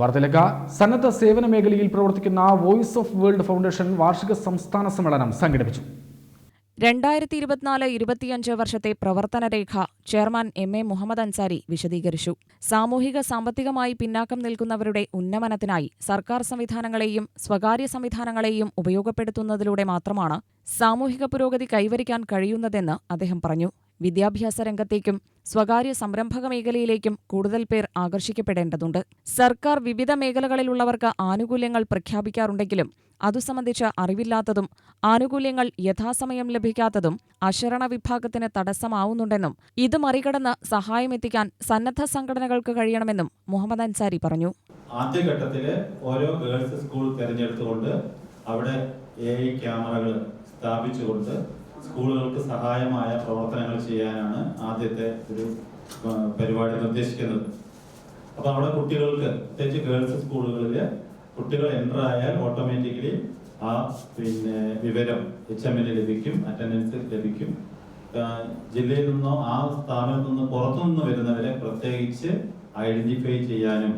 വാർത്തയിലേക്ക്. സന്നദ്ധ സേവന മേഖലയിൽ പ്രവർത്തിക്കുന്ന വോയിസ് ഓഫ് വേൾഡ് ഫൗണ്ടേഷൻ വാർഷിക സംസ്ഥാന സമ്മേളനം സംഘടിപ്പിച്ചു. രണ്ടായിരത്തി ഇരുപത്തിനാല് ഇരുപത്തിയഞ്ച് വർഷത്തെ പ്രവർത്തനരേഖ chairman M A Muhammad Ansari വിശദീകരിച്ചു. സാമൂഹിക സാമ്പത്തികമായി പിന്നാക്കം നിൽക്കുന്നവരുടെ ഉന്നമനത്തിനായി സർക്കാർ സംവിധാനങ്ങളെയും സ്വകാര്യ സംവിധാനങ്ങളെയും ഉപയോഗപ്പെടുത്തുന്നതിലൂടെ മാത്രമാണ് സാമൂഹിക പുരോഗതി കൈവരിക്കാൻ കഴിയുന്നതെന്ന് അദ്ദേഹം പറഞ്ഞു. വിദ്യാഭ്യാസ രംഗത്തേക്കും സ്വകാര്യ സംരംഭക മേഖലയിലേക്കും കൂടുതൽ പേർ ആകർഷിക്കപ്പെടേണ്ടതുണ്ട്. സർക്കാർ വിവിധ മേഖലകളിലുള്ളവർക്ക് ആനുകൂല്യങ്ങൾ പ്രഖ്യാപിക്കാറുണ്ടെങ്കിലും അതു സംബന്ധിച്ച അറിവില്ലാത്തതും ആനുകൂല്യങ്ങൾ യഥാസമയം ലഭിക്കാത്തതും അശരണ വിഭാഗത്തിന് തടസ്സമാവുന്നുണ്ടെന്നും ഇത് മറികടന്ന് സഹായമെത്തിക്കാൻ സന്നദ്ധ സംഘടനകൾക്ക് കഴിയണമെന്നും മുഹമ്മദ് അൻസാരി പറഞ്ഞു. ആദ്യഘട്ടത്തിൽ ഓരോ ഗേൾസ് സ്കൂൾ തിരഞ്ഞെടുത്തുകൊണ്ട് അവിടെ എ ക്യാമറകൾ സ്ഥാപിച്ചുകൊണ്ട് സ്കൂളുകൾക്ക് സഹായമായ പ്രവർത്തനങ്ങൾ ചെയ്യാനാണ് ആദ്യത്തെ ഒരു പരിപാടി നിർദ്ദേശിക്കുന്നത് അപ്പോൾ അവിടെ കുട്ടികൾക്ക് പ്രത്യേകിച്ച് ഗേൾസ് സ്കൂളുകളിൽ കുട്ടികൾ എന്റർ ആയാൽ ഓട്ടോമാറ്റിക്കലി ആ പിന്നെ വിവരം എച്ച് എമ്മിന് ലഭിക്കും അറ്റൻഡൻസ് ലഭിക്കും. ജില്ലയിൽ നിന്നോ ആ സ്ഥാപനത്തിൽ നിന്ന് പുറത്തുനിന്ന് വരുന്നവരെ പ്രത്യേകിച്ച് ഐഡന്റിഫൈ ചെയ്യാനും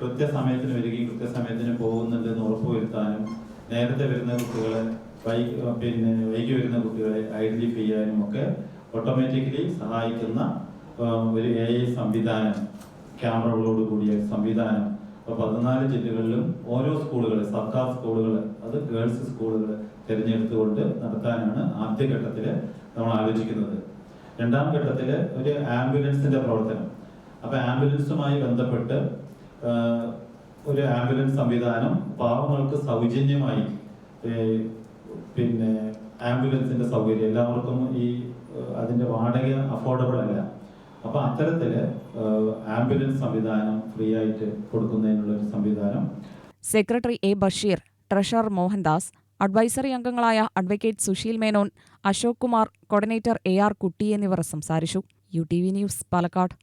കൃത്യസമയത്തിന് വരികയും കൃത്യസമയത്തിന് പോകുന്നുണ്ടെന്ന് ഉറപ്പുവരുത്താനും നേരത്തെ വരുന്ന കുട്ടികളെ പിന്നെ വൈകി വരുന്ന കുട്ടികളെ ഐഡന്റിഫൈ ചെയ്യാനും ഒക്കെ ഓട്ടോമാറ്റിക്കലി സഹായിക്കുന്ന ഒരു എ ഐ സംവിധാനം ക്യാമറകളോട് കൂടിയ സംവിധാനം. ഇപ്പൊ പതിനാല് ജില്ലകളിലും ഓരോ സ്കൂളുകൾ സർക്കാർ സ്കൂളുകൾ അത് ഗേൾസ് സ്കൂളുകൾ തിരഞ്ഞെടുത്തുകൊണ്ട് നടത്താനാണ് ആദ്യഘട്ടത്തിൽ നമ്മൾ ആലോചിക്കുന്നത്. രണ്ടാം ഘട്ടത്തിൽ ഒരു ആംബുലൻസിന്റെ പ്രവർത്തനം. അപ്പോൾ ആംബുലൻസുമായി ബന്ധപ്പെട്ട് ഒരു ആംബുലൻസ് സംവിധാനം പാവങ്ങൾക്ക് സൗജന്യമായി പിന്നെ ആംബുലൻസിന്റെ സൗകര്യം എല്ലാവർക്കും ഈ അതിന്റെ വാടക അഫോർഡബിൾ അല്ല. അപ്പൊ അത്തരത്തിൽ ആംബുലൻസ് സംവിധാനം ഫ്രീ ആയിട്ട് കൊടുക്കുന്നതിനുള്ള ഒരു സംവിധാനം. Secretary A Basheer treasurer Mohandas advisory അംഗങ്ങളായ advocate Susheel Menon Ashok Kumar coordinator A R Kutty എന്നിവർ സംസാരിച്ചു. U T V news Palakkad.